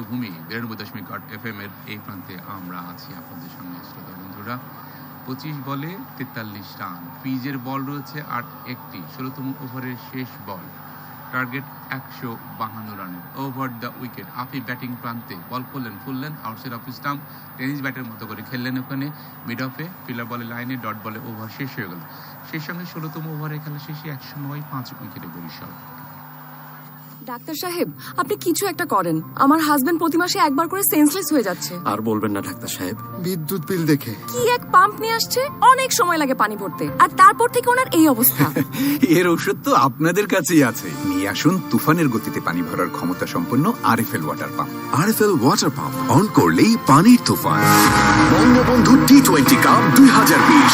ভূমি বিরানব্বই দশমিক আট এফ এম এর এই প্রান্তে আমরা আছি আপনাদের সঙ্গে শ্রোতা বন্ধুরা। পঁচিশ বলে তেতাল্লিশ রান। পিজের বল রয়েছে আট একটি, ষোলোতম ওভারের শেষ বল। টার্গেট একশো বাহান্ন রানের। Over the wicket. Afif batting প্রান্তে বল করলেন, ফুললেন আউটসাইড অফ স্টাম্প, টেনিস ব্যাটের মতো করে খেললেন ওখানে। মিড অফে ফিলার বলে লাইনে ডট বলে ওভার শেষ হয়ে গেল। সেই সঙ্গে ষোলোতম ওভারে খেলা শেষে একশো নয় পাঁচ উইকেটে বরিশাল। ডাক্তার সাহেব আপনি কিছু একটা করেন। আমার হাজবেন্ড প্রতি মাসে একবার করে সেন্সলেস হয়ে যাচ্ছে। আর বলবেন না ডাক্তার সাহেব। বিদ্যুৎ বিল দেখে। কি এক পাম্প নিয়ে আসছে? অনেক সময় লাগে পানি ভরতে। আর তারপর থেকে ওনার এই অবস্থা। এর ঔষধ তো আপনাদের কাছেই আছে। নিয়ে আসুন তুফানের গতিতে পানি ভরার ক্ষমতা সম্পন্ন RFL water pump RFL water pump on করলেই পানির তুফান। বঙ্গবন্ধু টি টোয়েন্টি কাপ দুই হাজার বিশ।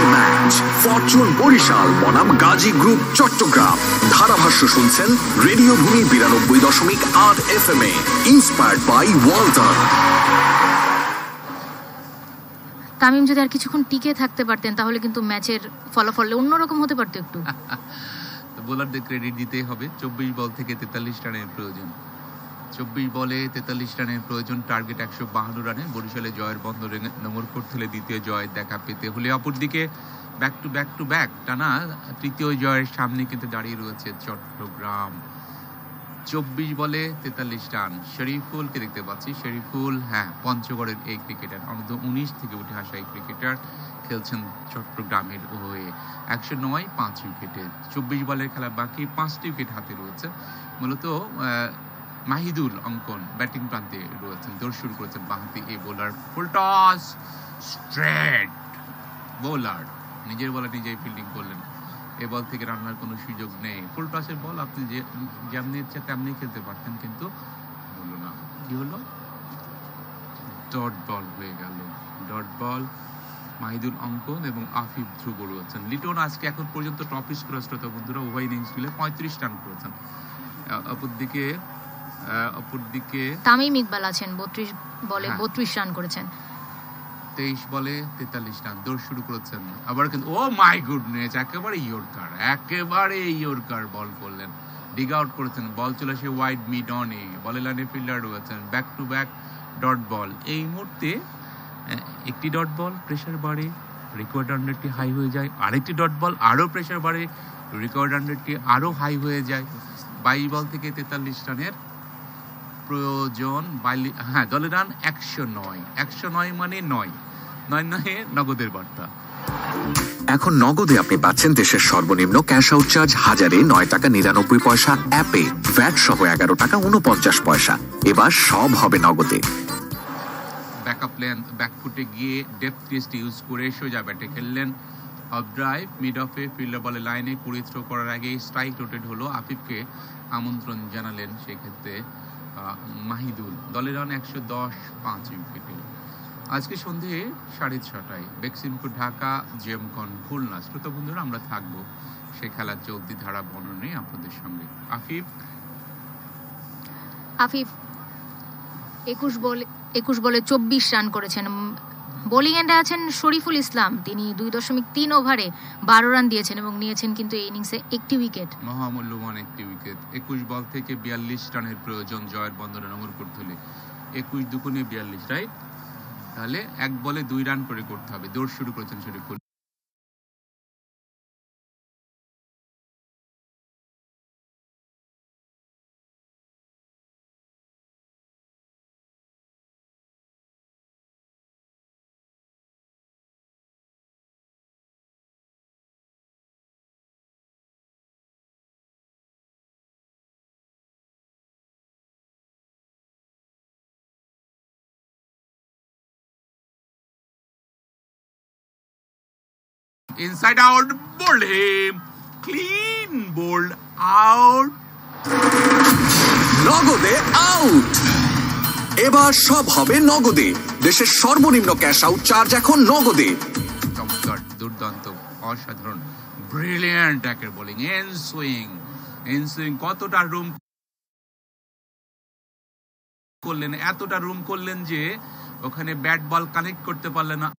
আজকের ম্যাচ ফরচুন বরিশাল বনাম গাজী গ্রুপ চট্টগ্রাম। ধারাভাষ্য শুনছেন রেডিও ভূমি বিরানব্বই দশমিক আট F M A inspired by Walton. Tamim যদি আর কিছুক্ষণ টিকে থাকতে পারতেন তাহলে কিন্তু ম্যাচের ফলাফল অন্যরকম হতে পারতো একটু। বোলারদের ক্রেডিট দিতেই হবে। চব্বিশ বল থেকে তেতাল্লিশ রানের প্রয়োজন। চব্বিশ বলে তেতাল্লিশ রানের প্রয়োজন, টার্গেট একশো বাহান্ন রানে বরিশালে জয়ের বন্ধ নম্বর করতে দ্বিতীয় জয় দেখা পেতে হলে। অপরদিকে back to back to back টানা তৃতীয় জয়ের সামনে কিন্তু দাঁড়িয়ে রয়েছে চট্টগ্রাম। চব্বিশ বলে তেতাল্লিশ রান। শরীফুলকে দেখতে পাচ্ছি। শরীফুল হ্যাঁ পঞ্চগড়ের এই ক্রিকেটার অনূর্ধ্ব উনিশ থেকে উঠে আসা এই ক্রিকেটার খেলছেন চট্টগ্রামের হয়ে। একশো নয়, পাঁচ উইকেটে। চব্বিশ বলের খেলা বাকি, পাঁচটি উইকেট হাতে রয়েছে। মূলত মাহিদুল অঙ্কন ব্যাটিং প্রান্তে রয়েছেন দৌড় শুরু করেছেন বাঁহাতি এই বোলার ফুলটস স্ট্রেট। বোলার, নিজের বলে নিজেই ফিল্ডিং করলেন। এ বল থেকে রান্নার কোনো সুযোগ নেই। ফুল টসের বল আপনি যে যেমনি ইচ্ছা তেমনি খেলতে পারতেন, কিন্তু হলো না। কি হলো? ডট বল হয়ে গেল। ডট বল, মাহিদুল অঙ্কন এবং আফিফ ধ্রুব রয়েছেন। লিটন আজকে এখন পর্যন্ত টপ শ্রোতা বন্ধুরা, উভয় ইনিংস মিলে পঁয়ত্রিশ রান করেছেন। অপরদিকে অপরদিকে তামিম ইকবাল আছেন বত্রিশ বলে হ্যাঁ। বত্রিশ রান করেছেন। তেইশ বলে তেতাল্লিশ রান দৌড় শুরু করেছেন। আবার কিন্তু ও মাই গুডনেস একেবারে ইয়র্কার একেবারে ইয়র্কার বল করলেন। ডিগ আউট করেছেন বল চলে আসে ওয়াইড মিড অনে বলে লাইনে ফিল্ডার রয়েছেন back to back dot ball. এই মুহূর্তে একটি ডট বল প্রেশার বাড়ে রিকোয়ার্ড রানরেটটি হাই হয়ে যায় আরেকটি ডট বল আরও প্রেশার বাড়ে রিকোয়ার্ড রানরেটটি আরও হাই হয়ে যায়। বাইশ বল থেকে তেতাল্লিশ রানের প্রয়োজন বাইলি হ্যাঁ দলের রান একশো নয়। একশো নয় মানে নয়। নয় নয় নগদের বার্তা। এখন নগদে আপনি পাচ্ছেন দেশের সর্বনিম্ন ক্যাশ আউট চার্জ হাজারে নয় টাকা নিরানব্বই পয়সা অ্যাপে ভ্যাট সহ এগারো টাকা উনপঞ্চাশ পয়সা। এবার সব হবে নগদে। ব্যাকআপ প্ল্যান ব্যাকফুটে গিয়ে ডেপথ টেস্ট ইউজ করে সোজা ব্যাটে খেললেন অফ ড্রাইভ মিড অফে ফিল্ডার বলে লাইনে কুড়ি থ্রো করার আগে স্ট্রাইক রোটেট হলো আফিফকে। আমন্ত্রণ জানালেন সেক্ষেত্রে মাহিদুল। দলের রান একশো দশ, পাঁচ উইকেটে। আজকে সন্ধে সাড়ে ছটায় বেক্সিমপুর ঢাকা জেমকন খুলনা। শ্রোতা বন্ধুরা, আমরা থাকব সে খেলার চলতি ধারা বর্ণনে আপনাদের সঙ্গে। আফিফ? আফিফ, একুশ বলে একুশ বলে চব্বিশ রান করেছেন। বোলিং এন্ডে আছেন শরীফুল ইসলাম। তিনি দুই দশমিক তিন ওভারে বারো রান দিয়েছেন এবং নিয়েছেন কিন্তু এই ইনিংসে একটি উইকেট। মহামূল্যবান একটি উইকেট। একুশ বল থেকে বিয়াল্লিশ রানের প্রয়োজন জয়ের নম্বর করতে হলে। একুশ দুগুণে বিয়াল্লিশ রাইট তাহলে এক বলে দুই রান করে করতে হবে। দৌড় শুরু করেছেন Shoriful. Inside out bowled him clean bowled out নগদে আউট এবার সব হবে নগদে। দেশের সর্বনিম্ন ক্যাশ আউট চার্জ এখন নগদে। চমৎকার দুর্দান্ত অসাধারণ ব্রিলিয়ান্ট ট্যাকের bowling N swing N swing কতটা রুম করলেন এতটা রুম করলেন যে ওখানে ব্যাট বল কানেক্ট করতে পারলেন না।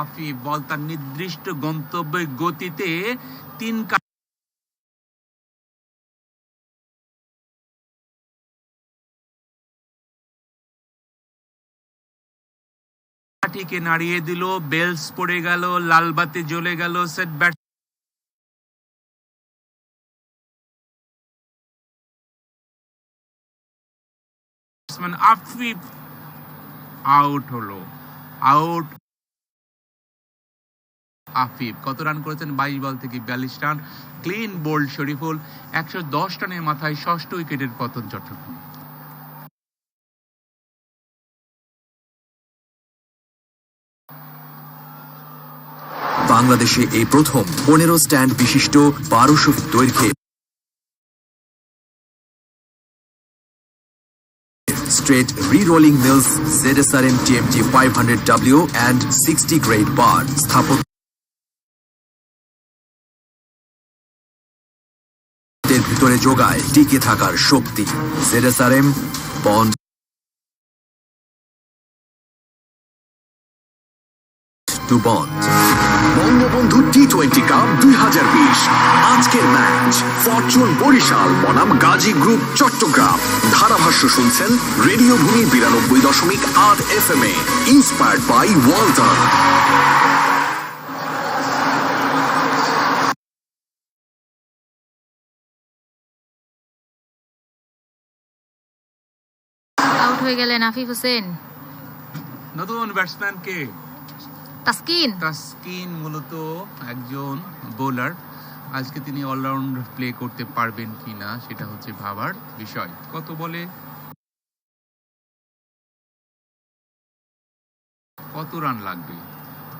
আফি বল তার নির্দিষ্ট গন্তব্যের গতিতে তিন কাঠিকে নাড়িয়ে দিল, বেলস পড়ে গেল, লালবাতি জ্বলে গেল set bat batsman Afif out হলো। আউট আফিফ। কত রান করেছেন? বাইশ বল থেকে বিয়াল্লিশ রান। ক্লিন, বোল্ড শরীফুল, একশো দশ রানের মাথায় ষষ্ঠ উইকেটের পতন চট্টগ্রাম। বাংলাদেশে এই প্রথম পনেরো স্ট্যান্ড বিশিষ্ট বারোশো দৈর্ঘ্যে straight rerolling straight re-rolling mills ZSRM TMT 500W and 60 grade bar যোগায় টিকে থাকার শক্তি। ZSRM bond to bond Bangabandhu T twenty cup দুই হাজার বিশ। আজকের ম্যাচ, ফরচুন বরিশাল, বনাম গাজী গ্রুপ, চট্টগ্রাম। ধারাভাষ্য শুনছেন রেডিও ভূমি বিরানব্বই দশমিক আট F M A inspired by Walton out হয়ে গেলেন আফিফ হোসেন। নতুন ব্যাটসম্যানকে তাসকিন। তাসকিন মূলত একজন বোলার আজকে তিনি অলরাউন্ড প্লে করতে পারবেন কিনা সেটা হচ্ছে ভাবার বিষয়। কত বলে? কত রান লাগবে?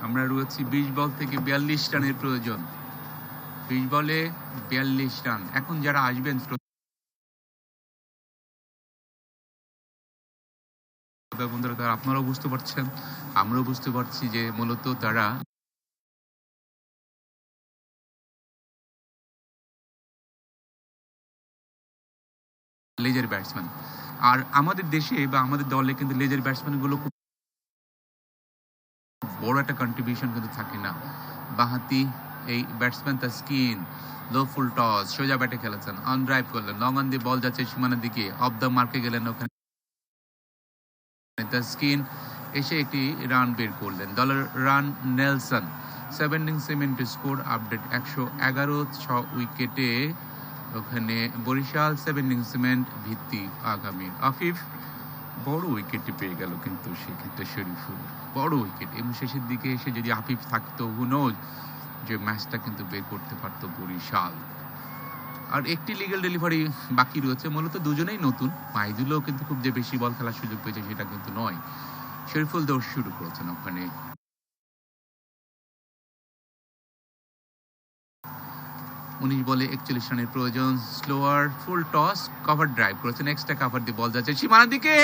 আমরা রয়েছি বিশ বল থেকে বিয়াল্লিশ রানের প্রয়োজন। বিশ বলে বিয়াল্লিশ রান। এখন যারা আসবেন শ্রোতা বন্ধুরা, তারা আপনারাও বুঝতে পারছেন, আমরাও বুঝতে পারছি যে মূলত তারা লেজের ব্যাটসম্যান আর আমাদের দেশে বা আমাদের দলে কিন্তু লেজের ব্যাটসম্যানগুলো খুব বড় একটা কন্ট্রিবিউশন কিন্তু থাকে না। বাহাতি এই ব্যাটসম্যান তার স্কিন লো ফুল টস সোজা ব্যাটে খেলেছেন অন ড্রাইভ করলেন লং অন দিয়ে বল যাচ্ছে সীমানার দিকে অফ দ্য মার্কে গেলেন ওখানে। স্কিন এসে একটি রান বের করলেন। দলের রান নেলসন সেভেন সেভেন্টিং সিমেন্ট স্কোর আপডেট একশো এগারো, ছ উইকেটে ওখানে বরিশাল সেভেন্টিং সিমেন্ট ভিত্তি আগামী। আফিফ বড় উইকেটটি পেয়ে গেল কিন্তু সেক্ষেত্রে শরীফুল, বড় উইকেট। এবং শেষের দিকে এসে যদি আফিফ থাকতো হুনোজ যে ম্যাচটা কিন্তু বের করতে পারতো বরিশাল। আর একটি লিগ্যাল ডেলিভারি বাকি রয়েছে। মূলত দুজনেই নতুন। মাহিদুলও কিন্তু খুব যে বেশি বল খেলার সুযোগ পেয়েছে সেটা কিন্তু নয়। শরীফুল দৌড় শুরু করেছেন ওখানে। উনিশ বলে একচল্লিশ রানের প্রয়োজন। Slower, full toss cover drive করেছেন। এক্সট্রা কভার দিয়ে বল যাচ্ছে। সীমানার দিকে!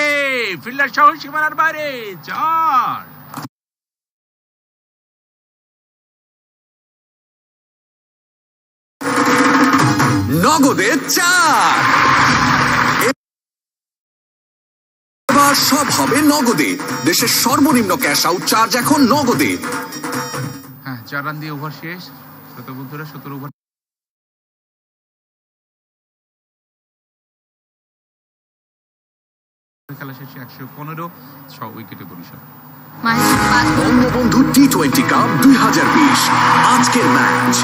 ফিল্ডার সহ সীমানার বাইরে। চার! নগদে চার এবার সব হবে নগদে। দেশের সর্বনিম্ন ক্যাশ আউট চার্জ এখন নগদে। হ্যাঁ চার রান দিয়ে ওভার শেষ। শ্রোতা বন্ধুরা সতেরো ওভার খেলা শেষে একশো পনেরো ছ উইকেটে ball Bangabandhu T twenty cup দুই হাজার বিশ। আজকের ম্যাচ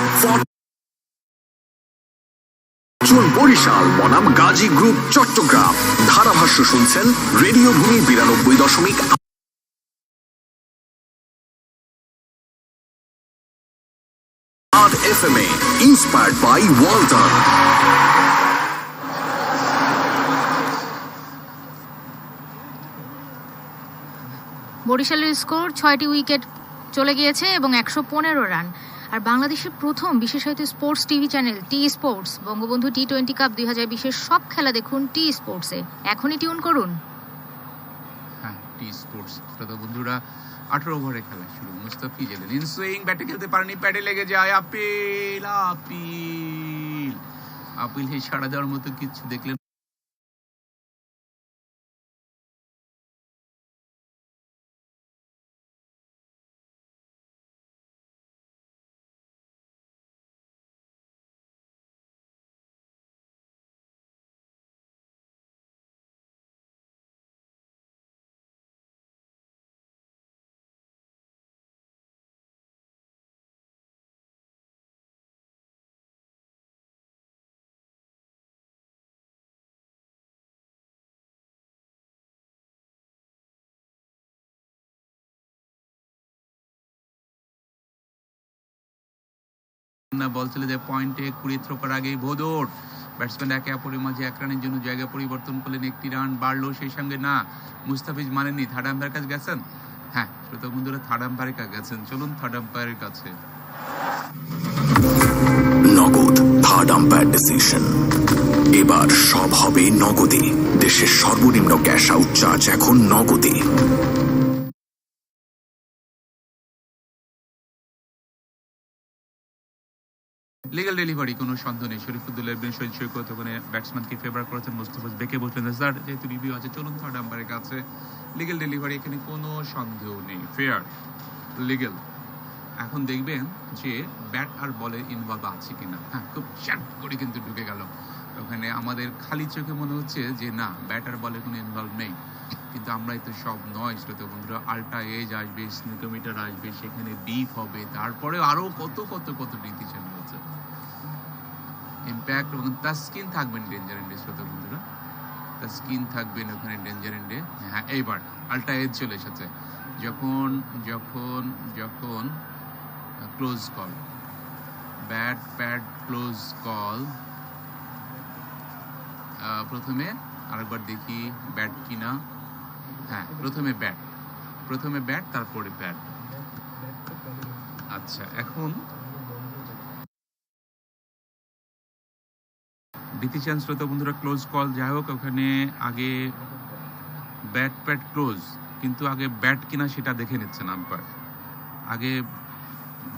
ফরচুন বরিশাল, বনাম গাজী গ্রুপ, চট্টগ্রাম। ধারাভাষ্য শুনছেন রেডিও ভূমি বিরানব্বই দশমিক বরিশালের স্কোর ছয়টি উইকেট চলে গিয়েছে এবং একশো পনেরো রান। আর বাংলাদেশের প্রথম বিশেষায়িত sports TV channel T sports Bangabandhu T twenty cup দুই হাজার বিশের সব খেলা দেখুন টি স্পোর্টসে এখনই টিউন করুন। হ্যাঁ টি স্পোর্টস বন্ধুরা, আঠারো ওভারে খেলা শুরু। মুস্তাফিজ এলেন ইন সুইং ব্যাটে খেলতে পারেনি প্যাডে লেগে যায়। Appeal appeal. আপিল সাড়া দেওয়ার মতো কিছু দেখলেন না, বল চলে যায় পয়েন্টে কুড়ি থ্রো করার আগেই ভোদর ব্যাটসম্যান একে অপরের মাঝে এক রানের জন্য জায়গা পরিবর্তন করলেন, একটি রান বাড়লো, সেই সঙ্গে না, মুস্তাফিজ মানেননি থার্ড আম্পায়ার কাছে গেছেন? হ্যাঁ শ্রোতা বন্ধুরা থার্ড আম্পায়ারের কাছে গেছেন। চলুন থার্ড আম্পায়ারের কাছে। নগদ থার্ড আম্পায়ার ডিসিশন এবার সব হবে নগদে। দেশের সর্বনিম্ন ক্যাশ আউট চার্জ এখন নগদে। লিগ্যাল ডেলিভারি কোনো সন্দেহ নেই। শরীফুদ্দৌলের বিন শহীদ সৈকত ওখানে ব্যাটসম্যানকে ফেভার করেছেন মুস্তাফিজ বেঁকে বসলেন স্যার, যেহেতু রিভিউ আছে, চলুন থার্ড আম্পায়ারের কাছে। লিগ্যাল ডেলিভারি এখানে কোনো সন্দেহ নেই। ফেয়ার লিগ্যাল এখন দেখবেন যে ব্যাট আর বলে ইনভলভ আছে কিনা। হ্যাঁ খুব শ্যাট করে কিন্তু ঢুকে গেল। ওখানে আমাদের খালি চোখে মনে হচ্ছে যে, না ব্যাট আর বলের কোনো ইনভলভ নেই। কিন্তু আমরাই তো সব নয়, শ্রোতা বন্ধুরা। আল্ট্রা এজ আসবে স্নিকোমিটার আসবে, সেখানে বিফ হবে, তারপরে আরও কত কত কত নীতিশান রয়েছে ইম্প্যাক্ট এবং তাস্কিন থাকবেন ডেঞ্জার এন্ডে শ্রোতা বন্ধুরা তাস্কিন থাকবেন ওখানে ডেঞ্জার এন্ডে হ্যাঁ এইবার আল্ট্রা এজ চলে এসেছে। যখন যখন যখন close call bat pad close call প্রথমে আরেকবার দেখি ব্যাট কিনা। হ্যাঁ প্রথমে ব্যাট প্রথমে ব্যাট তারপরে ব্যাট আচ্ছা এখন দিতে শ্রোতা বন্ধুরা ক্লোজ কল যাই হোক, ওখানে আগে ব্যাট প্যাট ক্লোজ কিন্তু আগে ব্যাট কিনা সেটা দেখে নিচ্ছেন আম্পায়ার। আগে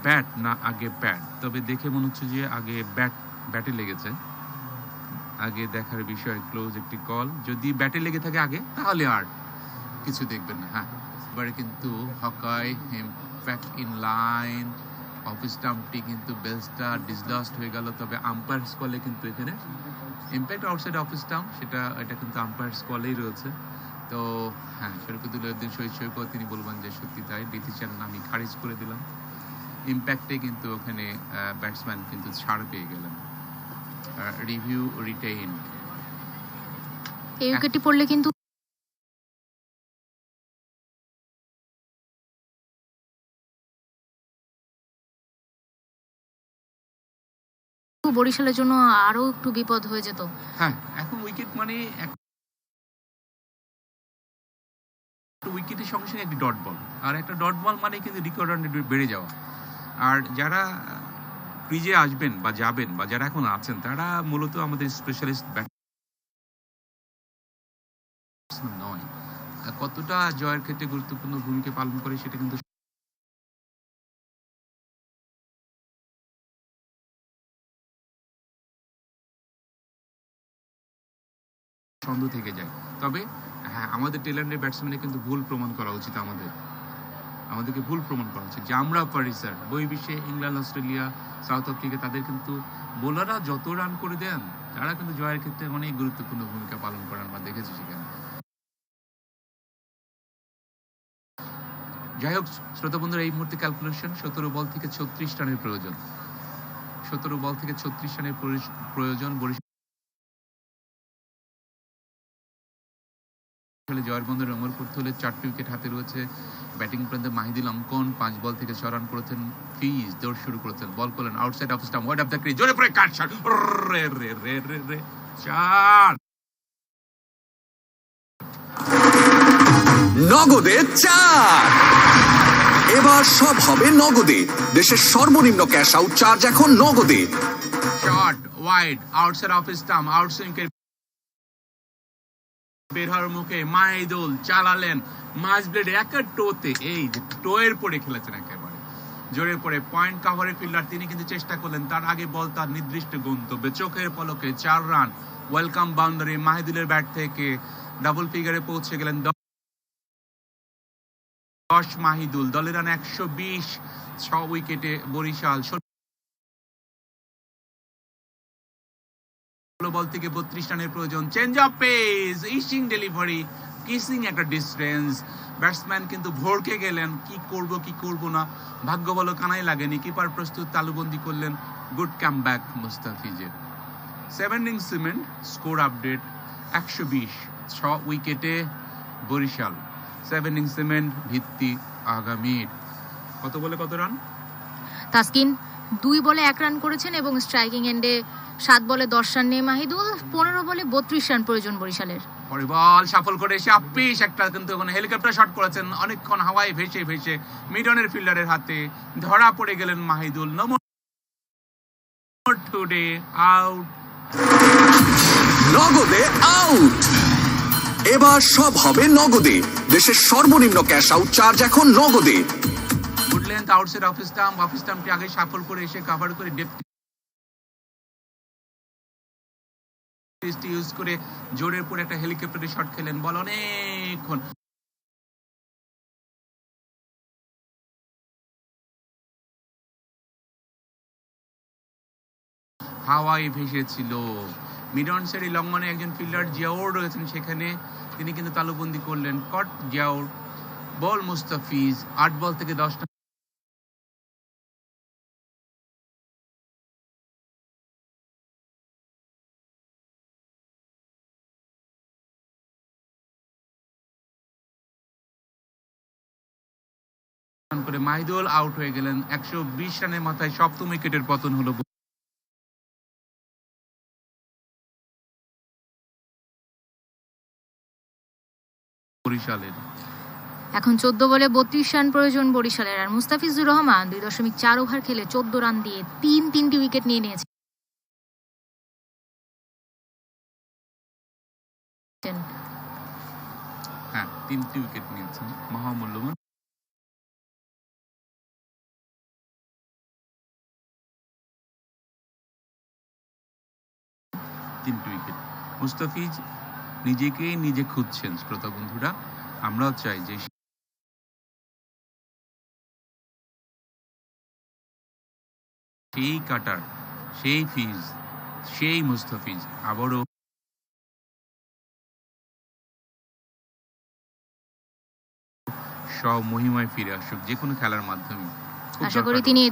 ব্যাট না আগে ব্যাট তবে দেখে মনে হচ্ছে যে আগে ব্যাট ব্যাটে লেগেছে। আগে দেখার বিষয় ক্লোজ একটি কল যদি ব্যাটে লেগে থাকে আগে, তাহলে আর কিছু দেখবেন না হ্যাঁ। এবারে কিন্তু হকাই ইম্প্যাক্ট ইন লাইন অফিস স্টাম্পটি কিন্তু বেলসটা ডিসলাস্ট হয়ে গেল। তবে আম্পায়ার স্কলে কিন্তু এখানে ইম্প্যাক্ট আউটসাইড অফিস টাউন সেটা, এটা কিন্তু আম্পায়ার স্কলেই রয়েছে। তো হ্যাঁ শরীফুদ্দুল্লাহদ্দিন শহীদ সৈকত, তিনি বলবেন যে সত্যি তাই ডিসিশন আমি খারিজ করে দিলাম। ইম্প্যাক্টে কিন্তু ওখানে ব্যাটসম্যান কিন্তু ছাড় পেয়ে গেলেন। রিভিউ রিটেইন এই উইকেটটি পড়লে কিন্তু বরিশালের জন্য আরও একটু বিপদ হয়ে যেত। হ্যাঁ এখন উইকেট মানে উইকেটের সঙ্গে সঙ্গে একটি ডট বল আর একটা ডট বল মানে কিন্তু রিকর্ড রান বেড়ে যাওয়া। আর যারা ক্রিজে আসবেন বা যাবেন বা যারা এখন আছেন, তারা মূলত আমাদের স্পেশালিস্ট নয়। কতটা জয়ের ক্ষেত্রে গুরুত্বপূর্ণ ভূমিকা পালন করে সেটা কিন্তু সন্দেহ থেকে যায়। তবে হ্যাঁ আমাদের টেলেন্টের ব্যাটসম্যানে কিন্তু ভুল প্রমাণ করা উচিত আমাদের। আমাদেরকে ভুল প্রমাণ করা উচিত। যে আমরা পারি স্যার, বই বিশ্বে ইংল্যান্ড, অস্ট্রেলিয়া, সাউথ আফ্রিকা, তাদের কিন্তু বোলাররা যত রান করে দেন, তারা কিন্তু জয়ের ক্ষেত্রে অনেক গুরুত্বপূর্ণ ভূমিকা পালন করেন আমরা দেখেছি সেখানে। যাই হোক, শ্রোতা বন্ধুরা, এই মুহূর্তে ক্যালকুলেশন সতেরো বল থেকে ছত্রিশ রানের প্রয়োজন। সতেরো বল থেকে ছত্রিশ রানের প্রয়োজন বরিশালে জয়ের বন্ধু রঙর করতে হলে চারটি উইকেট হাতে রয়েছে। ব্যাটিং প্রান্তে মাহিদুল আমকন পাঁচ বল থেকে ছ রান করেছেন। ফিজ দৌড় শুরু করেছেন। বল করলেন outside off stump wide of the crease জোরে পড়ে কাট শট রে রে রে রে রে চার নগদে চার। এবার সব হবে নগদে। দেশের সর্বনিম্ন ক্যাশ আউট চার্জ এখন নগদে। Shot wide outside off stump outswing মুখে চালালেন ব্লেড টোতে। এই যে টোয়ের পরে খেলেছেন একেবারে। জোরে পড়ে পয়েন্ট কাভারে ফিল্ডার তিনি কিন্তু চেষ্টা করলেন, তার আগে বল তার নির্দিষ্ট গন্তব্যে। চোখের পলকে চার রান। ওয়েলকাম বাউন্ডারি মাহিদুলের ব্যাট থেকে ডাবল ফিগারে পৌঁছে গেলেন দশ মাহিদুল। দলের রান একশো বিশ, ছ উইকেটে বরিশাল। ষোলো বল থেকে বত্রিশ রানের প্রয়োজন। চেঞ্জ অফ পেস ইসিং ডেলিভারি কিসিং একটা ডিস্টেন্স ব্যাটসম্যান কিন্তু ভরকে গেলেন, কি করব কি করব না। ভাগ্য বলো কানাই লাগেনি কিপার প্রস্তুত, তালুবন্দি করলেন। গুড কাম ব্যাক মুস্তাফিজের। সেভেন ইনিং সিমেন্ট স্কোর আপডেট একশো বিশ, ছ উইকেটে বরিশাল। সেভেন ইনিং সিমেন্ট ভিত্তি আগামীর কত বলে কত রান তাসকিন, দুই বলে এক রান করেছেন এবং স্ট্রাইকিং এন্ডে সাত বলে দশ রান নিয়ে মাহিদুল পনেরো বলে বত্রিশ রান প্রয়োজন বরিশালের। পরে বল সাফল করে এসে আপিস একটা কিন্তু ওখানে হেলিকপ্টার শট করেছেন অনেকক্ষণ হাওয়ায় ভেসে ভেসে মিডনের ফিল্ডারের হাতে ধরা পড়ে গেলেন মাহিদুল। নম্বর টুডে আউট নগদে আউট এবার সব হবে নগদে। দেশের সর্বনিম্ন ক্যাশ আউট চার্জ এখন নগদে। Good length outside off stump off স্টাম্পটি আগে সাফল করে এসে কভার করে ডেপথ ইউজ করে জোরের পরে একটা হেলিকপ্টারে শট খেলেন। বল অনেকক্ষণ। হাওয়ায় ভেসেছিল। মিডন সেরি লঙ্গনে একজন ফিল্ডার জিয়াউর রয়েছেন সেখানে। তিনি কিন্তু তালুবন্দি করলেন। কট জিয়াউর, বল মুস্তাফিজ, আট বল থেকে দশটা করে মাহিদুল আউট হয়ে গেলেন। একশো বিশ রানের মাথায় সপ্তম উইকেটের পতন হলো। বরিশালের। এখন চোদ্দ বলে বত্রিশ রান প্রয়োজন বরিশালের। আর মুস্তাফিজুর রহমান দুই দশমিক চার ওভার খেলে চোদ্দ রান দিয়ে তিন তিনটি উইকেট নিয়ে নিয়েছেন হ্যাঁ তিনটি উইকেট নিয়েছেন। মহামূল্যবান। তিনটি উইকেট মুস্তাফিজ নিজেকেই নিজে খুঁজছেন শ্রোতা বন্ধুরা। আমরাও চাই যে সেই কাটার সেই ফিজ সেই মুস্তাফিজ আবারও সব মহিমায় ফিরে আসুক যে কোনো খেলার মাধ্যমে। আশা করি। তিনি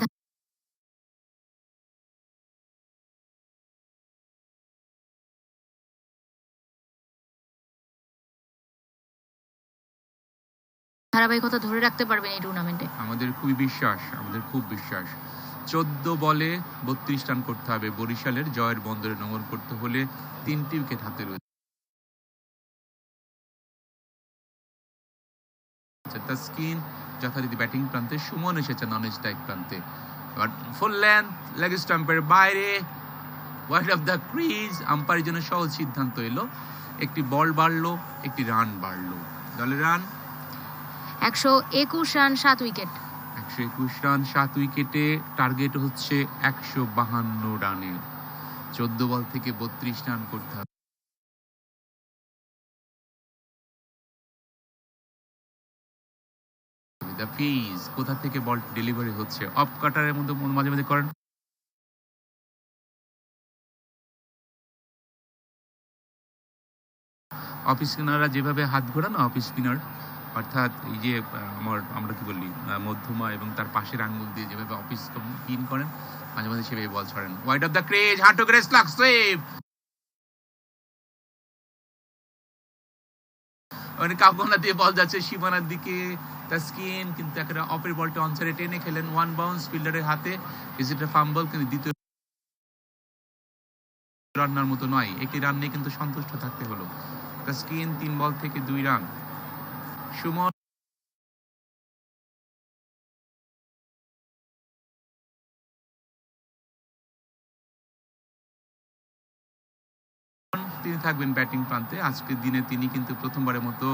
ধারাবাহিকতা ধরে রাখতে পারবেন এই টুর্নামেন্টে আমাদের খুবই বিশ্বাস, আমাদের খুব বিশ্বাস। চোদ্দ বলে বত্রিশ রান করতে হবে বরিশালের, জয়ের বন্দরে নোঙর করতে হলে তিনটি উইকেট হাতে রয়েছে। তাস্কিন যথারীতি ব্যাটিং প্রান্তে, সুমন এসেছে নন স্ট্রাইক প্রান্তে। এবার ফুল লেন্থ লেগ স্টাম্পের বাইরে ওয়াইড অফ দ্য ক্রিজ আম্পায়ারের জন্য সহজ সিদ্ধান্ত এলো। একটি বল বাড়লো, একটি রান বাড়লো। দলের রান একশো একুশ রান, সাত উইকেট। একশো একুশ রান, সাত উইকেটে টার্গেট হচ্ছে একশো বাহান্ন রানের। চোদ্দ বল থেকে বত্রিশ রান করতে হবে। দ্য ফিজ কোথা থেকে বল ডেলিভারি হচ্ছে? অফ কাটারের মধ্যে মাঝে মাঝে করেন। অফ স্পিনাররা যেভাবে হাত ঘোরানো অফ স্পিনার অর্থাৎ এই যে আমার, আমরা কি বলি মধ্যমা এবং তার পাশের আঙ্গুল দিয়ে যেভাবে অফিস পিন করেন, মাঝে মাঝে সেভাবে বল ছড়েন। ওয়াইড অফ দ্য ক্রেজ হাঁটু ক্রেজ লাক সেভ মানে দিয়ে বল যাচ্ছে, সীমানার দিকে কিন্তু একটা অপের অনসারে টেনে খেলেন। ওয়ান বাউন্স ফিল্ডারের হাতে কিছুটা ফাম্বল কিন্তু দ্বিতীয় রান্নার মতো নয়। একটি রান নিয়ে কিন্তু সন্তুষ্ট থাকতে হলো। তাস্কিন তিন বল থেকে দুই রান সুমন। তিনি থাকবেন ব্যাটিং প্রান্তে। আজকের দিনে তিনি কিন্তু প্রথমবারের মতো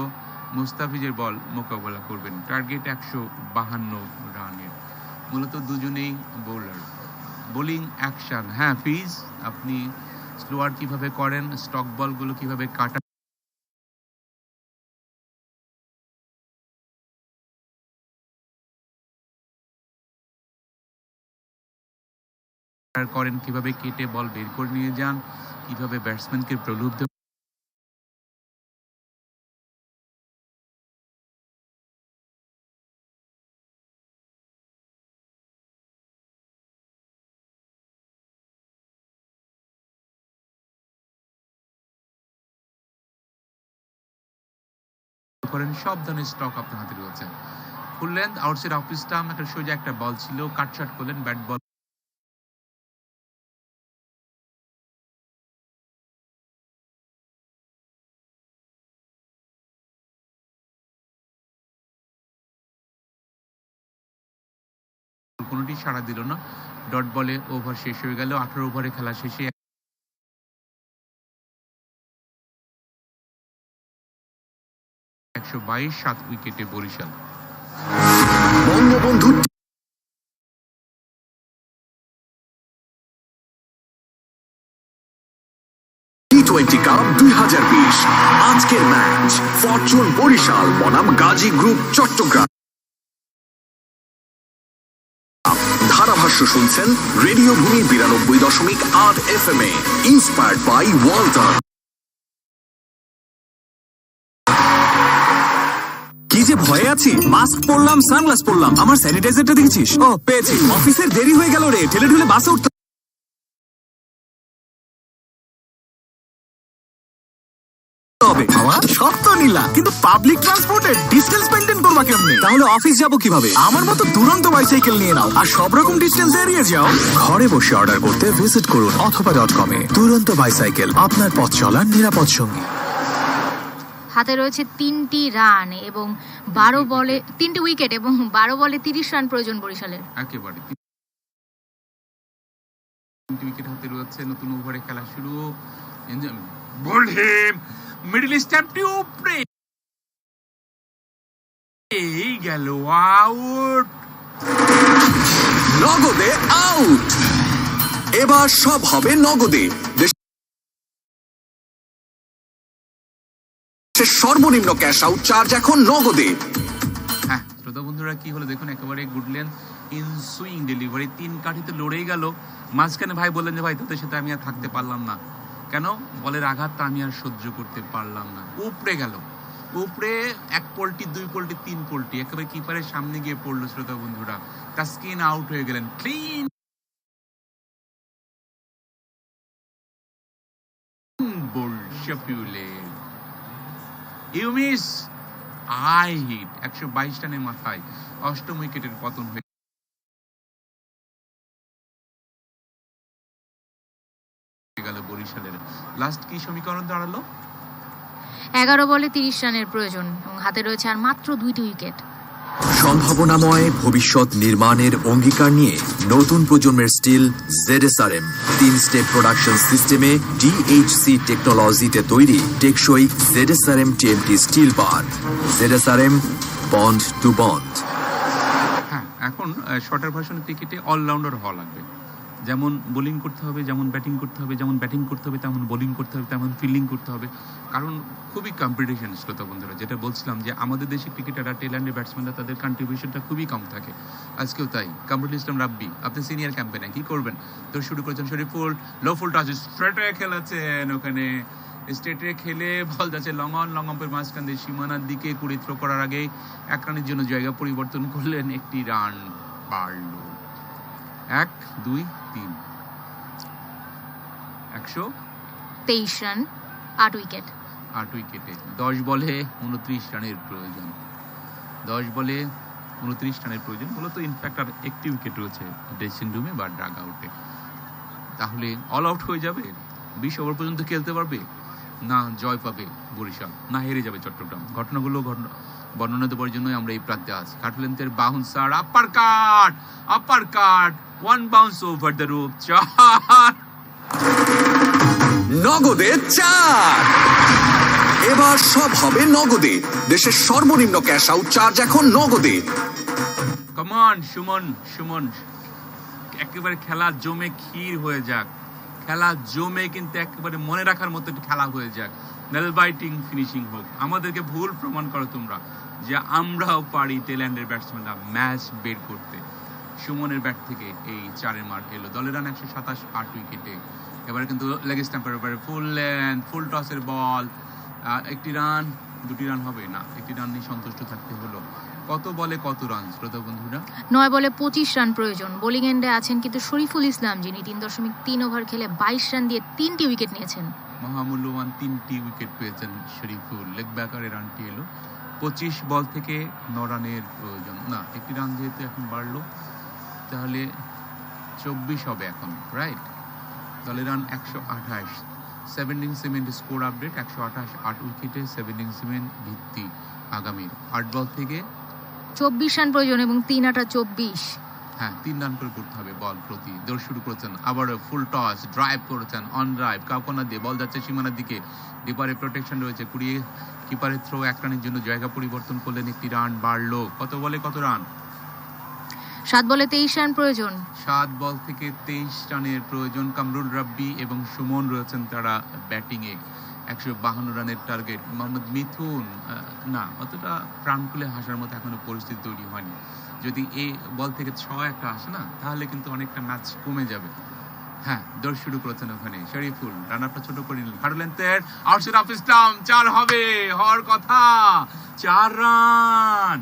মুস্তাফিজের বল মোকাবেলা করবেন। টার্গেট একশো বাহান্ন রানের। মূলত দুজনেই বোলার। Bowling action. হ্যাঁ ফিজ, আপনি স্লোয়ার কীভাবে করেন, স্টক বলগুলো কীভাবে কাটা করেন, কীভাবে কেটে বল বের করে নিয়ে যান, কীভাবে ব্যাটসম্যানকে প্রলুব্ধ করেন, সব ধরনের স্টক আপনার হাতে রয়েছে। Full length outside off stump একটা সোজা একটা বল ছিল কাট শট করলেন ব্যাট বল কোনোটি সাড়া দিল না। ডট বলে ওভার শেষ হয়ে গেল, আঠারো ওভারে খেলা শেষে। একশো বাইশ, সাত উইকেটে বরিশাল। বঙ্গবন্ধু আজকের ম্যাচ, ফরচুন বরিশাল, বনাম গাজী গ্রুপ, চট্টগ্রাম। ধারাভাষ্য শুনছেন রেডিও ভূমি বিরানব্বই দশমিক আট F M A inspired by Walton. কি যে ভয়ে আছি। মাস্ক পরলাম, সানগ্লাস পরলাম। আমার স্যানিটাইজারটা দেখেছিস? ও, পেয়েছি। অফিসের দেরি হয়ে গেল রে। ঠেলে ঠেলে বাসে উঠতে হবে সব তো নিলা। কিন্তু পাবলিক ট্রান্সপোর্টে ডিস্টেন্স মেনটেন করবা কেমনে? তাহলে অফিস যাব কীভাবে? আমার মতো দুরন্ত বাইসাইকেল নিয়ে নাও। আর সব রকম ডিস্টেন্স এড়িয়ে যাও। ঘরে বসে অর্ডার করতে ভিজিট করুন অথবা ডট কমে দুরন্ত বাইসাইকেল আপনার পথ চলার নিরাপদ সঙ্গী। হাতে রয়েছে তিনটি রান এবং বারো বলে তিনটি উইকেট এবং বারো বলে তিরিশ রান প্রয়োজন বরিশালের একেবারে। তিনটি উইকেট হাতে রয়েছে। নতুন ওভারে খেলা শুরু। বোল্ড হিম মিডল স্ট্যাম্পটি উপরে এই গেল আউট নগদে আউট এবার সব হবে নগদে। সর্বনিম্ন ক্যাশ আউট চার্জ এখন নগদে। হ্যাঁ শ্রোতা বন্ধুরা কি হলো দেখুন একেবারে গুডলেন ইন সুইং ডেলিভারি তিন কাঠিতে লড়েই গেল। মাঝখানে ভাই বললেন যে ভাই তোদের সাথে আমি আর থাকতে পারলাম না। কেন? বলের আঘাতটা আমি আর সহ্য করতে পারলাম না। উপড়ে গেল। উপরে এক পোল্টি দুই পোল্টি তিন পোল্টি একেবারে কিপারের সামনে গিয়ে পড়ল শ্রোতা বন্ধুরা। তাস্কিন আউট হয়ে গেলেন। ক্লিন বোল্ড শফিউলের ইউ মিস আই হিট একশো বাইশ রানের মাথায় অষ্টম উইকেটের পতন হয়ে বরিশালের লাস্ট কি সমীকরণ দাঁড়াল? এগারো বলে তিরিশ রানের প্রয়োজন এবং হাতে রয়েছে আর মাত্র দুইটি উইকেট। সম্ভাবনাময় ভবিষ্যৎ নির্মাণের অঙ্গীকার নিয়ে নতুন প্রজন্মের স্টিল জেডএসআরএম তিন স্টেপ প্রোডাকশন সিস্টেমে ডিএইচসি টেকনোলজিতে তৈরি টেকসই ZSRM TMT steel bar. ZSRM bond to bond. হ্যাঁ এখন শর্টার ভার্সন ক্রিকেটে অলরাউন্ডার হওয়া লাগবে। যেমন বোলিং করতে হবে, যেমন ব্যাটিং করতে হবে, যেমন ব্যাটিং করতে হবে, তেমন বোলিং করতে হবে, তেমন ফিল্ডিং করতে হবে। কারণ খুবই কম্পিটিশন শ্রোতা বন্ধুরা, যেটা বলছিলাম যে আমাদের দেশে ক্রিকেটাররা টেল্যান্ডের ব্যাটসম্যানরা তাদের কন্ট্রিবিউশনটা খুবই কম থাকে। আজকেও তাই। কামরুল ইসলাম রাব্বি আপনি সিনিয়র ক্যাম্পেনে কী করবেন? তো শুরু করেছেন শরীফুল লো ফুল টাচ স্ট্রেটে খেলেছেন ওখানে। স্টেটে খেলে বল যাচ্ছে লং অন লং অম্পের মাঝখান দিয়ে সীমানার দিকে, কুড়ি থ্রো করার আগে এক রানের জন্য জায়গা পরিবর্তন করলেন, একটি রান বাড়ল। এক দুই তিন। একশো? তেইশ রান আট উইকেট। আট উইকেটে। দশ বলে উনত্রিশ রানের প্রয়োজন। দশ বলে উনত্রিশ রানের প্রয়োজন। মূলত ইনফ্যাক্ট আর একটি উইকেট রয়েছে ড্রেসিং রুমে বা ড্রাগ আউটে তাহলে অল আউট হয়ে যাবে? বিশ ওভার পর্যন্ত খেলতে পারবে? না জয় পাবে বরিশাল না হেরে যাবে চট্টগ্রাম। ঘটনাগুলো ঘটনা বর্ণনা দেওয়ার জন্যই আমরা এই প্রান্তে আছি। কাটলেন্থের bouncer upper cut upper cut one bounce over the rope চার। নগদে চার। এবার সব হবে নগদে। দেশের সর্বনিম্ন ক্যাশ আউট চার্জ এখন নগদে। কমান সুমন সুমন। একেবারে খেলা জমে ক্ষীর হয়ে যাক। খেলা জমে কিন্তু একেবারে মনে রাখার মতো একটি খেলা হয়ে যাক। নেল বাইটিং, ফিনিশিং হোক। আমাদেরকে ভুল প্রমাণ করো তোমরা যে আমরাও পারি টেল্যান্ডের ব্যাটসম্যানরা ম্যাচ বের করতে। সুমনের ব্যাট থেকে এই চারের মার এলো। দলের রান একশো সাতাশ আট উইকেটে। এবারে কিন্তু লেগ স্ট্যাম্পের উপরে ফুল লেন্থ ফুল টসের বল একটি রান দুটি রান হবে? না, একটি রান নিয়ে সন্তুষ্ট থাকতে হলো। কত বলে কত রান শ্রোতা বন্ধুরা? নয় বলে পঁচিশ রান প্রয়োজন। বোলিং এন্ডে আছেন কিন্তু শরীফুল ইসলাম যিনি তিন দশমিক তিন ওভার খেলে বাইশ রান দিয়ে তিনটি উইকেট নিয়েছেন। মহামূল্যবান তিনটি উইকেট পেয়েছেন শরীফুল। লেগ ব্যাকারে রানটি এলো। পঁচিশ বল থেকে ন রানের প্রয়োজন। না একটি রান যেহেতু এখন বাড়লো তাহলে চব্বিশ হবে এখন রাইট দলের রান একশো আঠাশ। সেভেন্টিং সিমেন্ট স্কোর আপডেট একশো আঠাশ আট উইকেটে সেভেন্টিং সিমেন্ট ভিত্তি আগামীর। আট বল থেকে চব্বিশ রান প্রয়োজন এবং তিন আটা চব্বিশ। হ্যাঁ তিন রান করে করতে হবে বল প্রতি। দৌড় শুরু করেছেন আবার ফুল টস ড্রাইভ করেছেন অন ড্রাইভ কাউকোনা দিয়ে বল যাচ্ছে সীমানার দিকে। ডিপারে প্রোটেকশন রয়েছে কুড়িয়ে কিপারের থ্রো এক রানের জন্য জায়গা পরিবর্তন করলেন একটি রান বাড়লো। কত বলে কত রান সাত বলে তেইশ রান প্রয়োজন। সাত বল থেকে তেইশ রানের প্রয়োজন। কামরুল রাব্বি এবং সুমন রয়েছেন তারা ব্যাটিংয়ে একশো বাহান্ন রানের টার্গেট মোহাম্মদ মিথুন না, অতটা প্রাণ খুলে হাসার মতো এখনও পরিস্থিতি তৈরি হয়নি। যদি এই বল থেকে ছয় একটা আসে না, তাহলে কিন্তু অনেকটা ম্যাচ কমে যাবে। হ্যাঁ দৌড় শুরু করেছেন ওখানে শরীফুল। রানারটা ছোট করে নিলেন। হারলেন তের অফ ইসলাম চার হবে, হওয়ার কথা, চার রান।